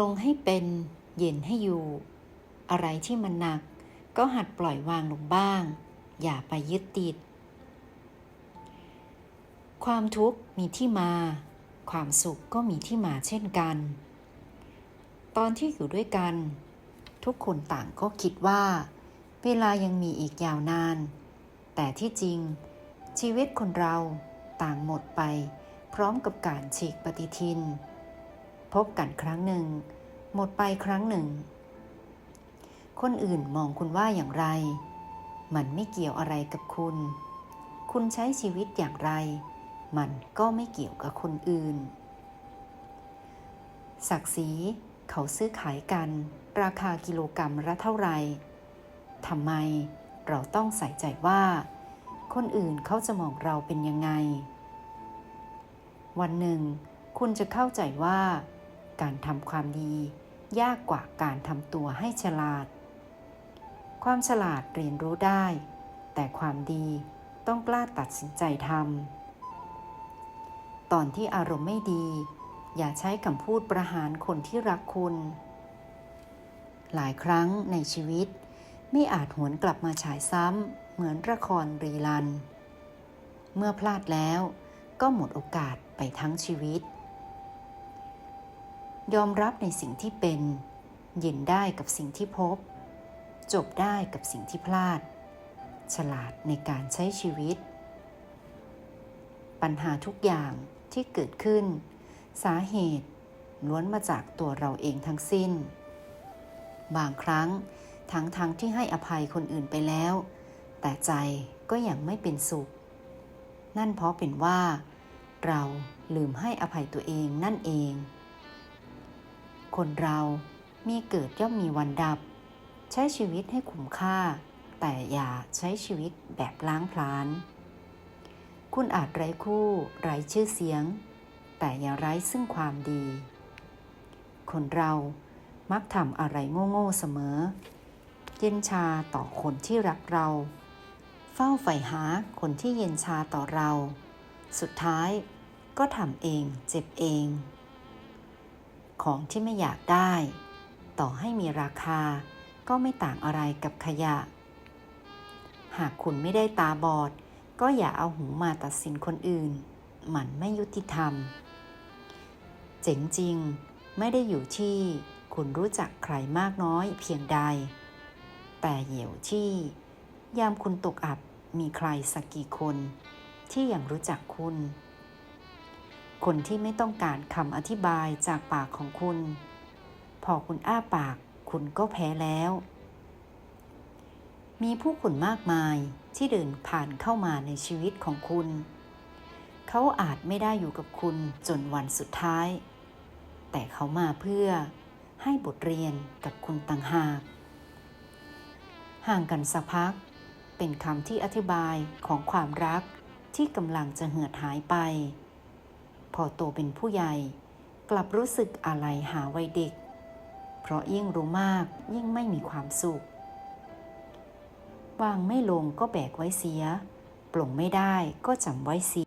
ลงให้เป็นเย็นให้อยู่ อะไรที่มันหนัก ก็หัดปล่อยวางลงบ้าง อย่าไปยึดติด ความทุกข์มีที่มา ความสุขก็มีที่มาเช่นกัน ตอนที่อยู่ด้วยกัน ทุกคนต่างก็คิดว่า เวลายังมีอีกยาวนาน แต่ที่จริง ชีวิตคนเราต่างหมดไป พร้อมกับการฉีกปฏิทิน พบกันครั้งหนึ่ง หมดไปครั้งหนึ่ง คนอื่นมองคุณว่าอย่างไร มันไม่เกี่ยวอะไรกับคุณ คุณใช้ชีวิตอย่างไร มันก็ไม่เกี่ยวกับคนอื่น ศักดิ์ศรีเขาซื้อขายกัน ราคากิโลกรรัมละเท่าไหร่ทำไมเราต้องใส่ใจว่า คนอื่นเขาจะมองเราเป็นยังไง วันหนึ่ง คุณจะเข้าใจว่า การทำความดี ยากกว่าการทำตัวให้ฉลาด ความฉลาดเรียนรู้ได้ แต่ความดีต้องกล้าตัดสินใจทำ ตอนที่อารมณ์ไม่ดี อย่าใช้คำพูดประหารคนที่รักคุณ หลายครั้งในชีวิต ไม่อาจหวนกลับมาฉายซ้ำเหมือนละครรีลัน เมื่อพลาดแล้วก็หมดโอกาสไปทั้งชีวิต ยอมรับในสิ่งที่เป็นยินได้กับสิ่งที่พบ จบได้กับสิ่งที่พลาด ฉลาดในการใช้ชีวิต ปัญหาทุกอย่างที่เกิดขึ้น สาเหตุล้วนมาจากตัวเราเองทั้งสิ้น บางครั้งทั้งทั้งที่ให้อภัยคนอื่นไปแล้ว แต่ใจก็ยังไม่เป็นสุข นั่นเพราะเป็นว่า เราลืมให้อภัยตัวเองนั่นเอง คนเรามีเกิดย่อมมีวันดับ ใช้ชีวิตให้คุ้มค่า แต่อย่าใช้ชีวิตแบบล้างพลาน คุณอาจไร้คู่ไร้ชื่อเสียง แต่อย่าไร้ซึ่งความดี คนเรามักทำอะไรโง่ๆเสมอ เย็นชาต่อคนที่รักเรา เฝ้าใฝ่หาคนที่เย็นชาต่อเรา สุดท้ายก็ทำเองเจ็บเอง ของที่ไม่อยากได้ ต่อให้มีราคาก็ไม่ต่างอะไรกับขยะ หากคุณไม่ได้ตาบอด ก็อย่าเอาหูมาตัดสินคนอื่น มันไม่ยุติธรรม เจ๋งจริงไม่ได้อยู่ที่คุณรู้จักใครมากน้อยเพียงใด แต่เหี่ยวที่ ยามคุณตกอับมีใครสักกี่คน ที่ยังรู้จักคุณ คนที่ไม่ต้องการคำอธิบายจากปากของคุณ พอคุณอ้าปากคุณก็แพ้แล้ว มีผู้คนมากมายที่เดินผ่านเข้ามาในชีวิตของคุณ เขาอาจไม่ได้อยู่กับคุณจนวันสุดท้าย แต่เขามาเพื่อให้บทเรียนกับคุณต่างหาก ห่างกันสักพัก เป็นคำที่อธิบายของความรักที่กำลังจะเหือดหายไป พอโตเป็นผู้ใหญ่ กลับรู้สึกอะไรหาวัยเด็ก เพราะยิ่งรู้มากยิ่งไม่มีความสุขวางไม่ลงก็แบกไว้เสีย ปลงไม่ได้ก็จำไว้เสีย